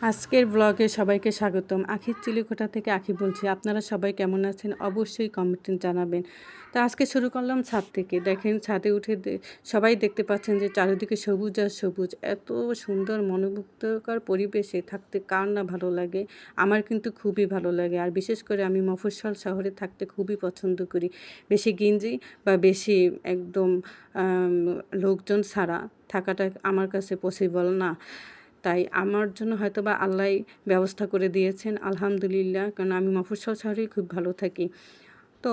আজকের ব্লগে সবাইকে স্বাগতম। আখির চিলিকোটা থেকে আখি বলছি, আপনারা সবাই কেমন আছেন? অবশ্যই কমেন্টে জানাবেন। তো আজকে শুরু করলাম ছাদ থেকে। দেখেন ছাদে উঠে সবাই দেখতে পাচ্ছেন যে চারিদিকে সবুজ আর সবুজ। এত সুন্দর মনোমুগ্ধকর পরিবেশে থাকতে কার না ভালো লাগে? আমার কিন্তু খুবই ভালো লাগে। আর বিশেষ করে আমি মফস্বল শহরে থাকতে খুবই পছন্দ করি। বেশি গিঞ্জি বা বেশি একদম লোকজন ছাড়া থাকাটা আমার কাছে পসিবল না। তাই আমার জন্য হয়তো বা আল্লাহ ব্যবস্থা করে দিয়েছেন, আলহামদুলিল্লাহ, কারণ আমি মফস্বল শহরেই খুব ভালো থাকি। তো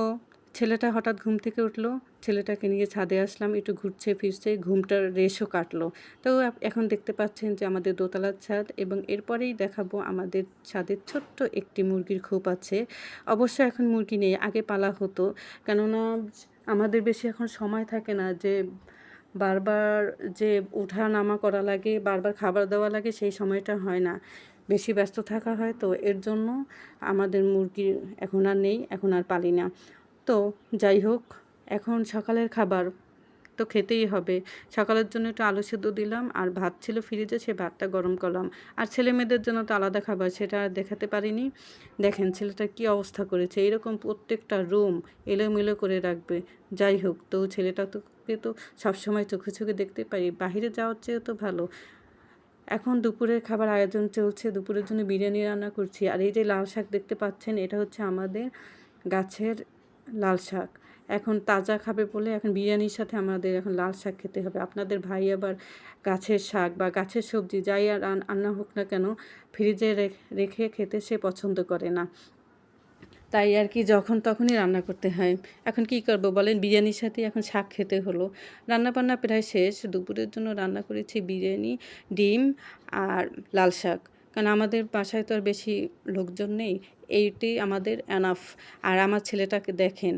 ছেলেটা হঠাৎ ঘুম থেকে উঠল, ছেলেটাকে নিয়ে ছাদে আসলাম, একটু ঘুরছে, ফিরছে, ঘুমটার রেশও কাটলো। তো এখন দেখতে পাচ্ছেন যে আমাদের দোতলার ছাদ এবং এরপরেই দেখাবো আমাদের ছাদের ছোট্ট একটি মুরগির খোপ আছে। অবশ্য এখন মুরগি নেই, আগে পালা হতো, কেননা আমাদের বেশি এখন সময় থাকে না যে বারবার যে উঠা নামা করা লাগে, বারবার খাবার দেওয়া লাগে, সেই সময়টা হয় না। বেশি ব্যস্ত থাকা হয় তো এর জন্য আমাদের মুরগি এখন আর নেই, এখন আর পালি না। তো যাই হোক, এখন সকালের খাবার তো খেতেই হবে। সকালের জন্য একটু আলু সেদ্ধ দিলাম, আর ভাত ছিল ফ্রিজে, সে ভাতটা গরম করলাম। আর ছেলে মেয়েদের জন্য তো আলাদা খাবার, সেটা আর দেখাতে পারিনি। দেখেন ছেলেটা কি অবস্থা করেছে, এরকম প্রত্যেকটা রুম এলোমেলো করে রাখবে। যাই হোক, তো ছেলেটা তো তো সবসময় চোখে চোখে দেখতে পাই বাইরে যাওয়ার চেয়ে তো ভালো। এখন দুপুরের খাবার আয়োজন চলছে, দুপুরের জন্য বিরিয়ানি রান্না করছি। আর এই যে লাল শাক দেখতে পাচ্ছেন, এটা হচ্ছে আমাদের গাছের লাল শাক। এখন তাজা খাবে বলে এখন বিরিয়ানির সাথে আমাদের এখন লাল শাক খেতে হবে। আপনাদের ভাই আবার গাছের শাক বা গাছের সবজি যাই আর রান- রান্না হোক না কেন, ফ্রিজে রেখে খেতে সে পছন্দ করে না। তাই আর কি যখন তখনই রান্না করতে হয়। এখন কি করব বলেন? বিরিয়ানির সাথে এখন শাক খেতে হলো। রান্না বান্না প্রায় শেষ। দুপুরের জন্য রান্না করেছি বিরিয়ানি, ডিম আর লাল শাক। কারণ আমাদের বাসায় তো আর বেশি লোকজন নেই। এইটি আমাদের অ্যানাফ আর আমার ছেলেটাকে দেখেন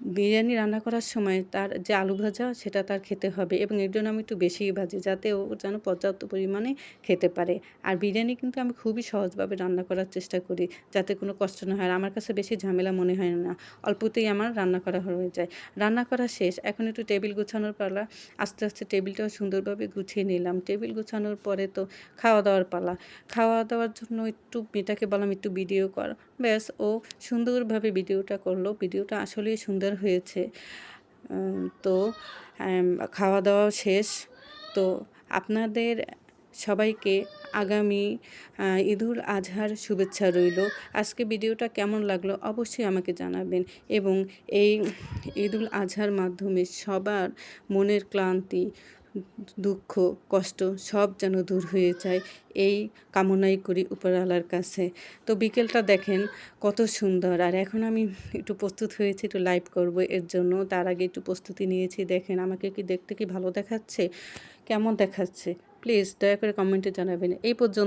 বিরিয়ানি রান্না করার সময় তার যে আলু ভাজা, সেটা তার খেতে হবে এবং এর জন্য আমি একটু বেশিই ভাজি যাতে ও যেন পর্যাপ্ত পরিমাণে খেতে পারে। আর বিরিয়ানি কিন্তু আমি খুবই সহজভাবে রান্না করার চেষ্টা করি যাতে কোনো কষ্ট না হয়। আমার কাছে বেশি ঝামেলা মনে হয় না, অল্পতেই আমার রান্না করা হয়ে যায়। রান্না করা শেষ, এখন একটু টেবিল গুছানোর পালা। আস্তে আস্তে টেবিলটাও সুন্দরভাবে গুছিয়ে নিলাম। টেবিল গুছানোর পরে তো খাওয়া দাওয়ার পালা। খাওয়া দাওয়ার জন্য একটু মেয়েটাকে বললাম, একটু ভিডিও কর। ব্যাস, ও সুন্দরভাবে ভিডিওটা করল। ভিডিওটা আসলেই সুন্দর হয়েছে। তো খাওয়া দাওয়া শেষ। তো, আপনাদের সবাইকে আগামী ঈদুল আজহার শুভেচ্ছা রইল। আজকে ভিডিওটা কেমন লাগল অবশ্যই আমাকে জানাবেন এবং এই ঈদুল আজহার মাধ্যমে সবার মনের ক্লান্তি দুঃখ, কষ্ট সব যেন দূর হয়ে যায়। এই কামনাই করি উপরওয়ালার কাছে। তো বিকেলটা দেখেন কত সুন্দর। আর এখন আমি একটু প্রস্তুত হয়েছি, একটু লাইভ করব এর জন্য। তার আগে একটু প্রস্তুতি নিয়েছি। দেখেন, আমাকে কি দেখতে কি ভালো দেখাচ্ছে? কেমন দেখাচ্ছে? প্লিজ দয়া করে কমেন্টে জানাবেন। এই পর্যন্ত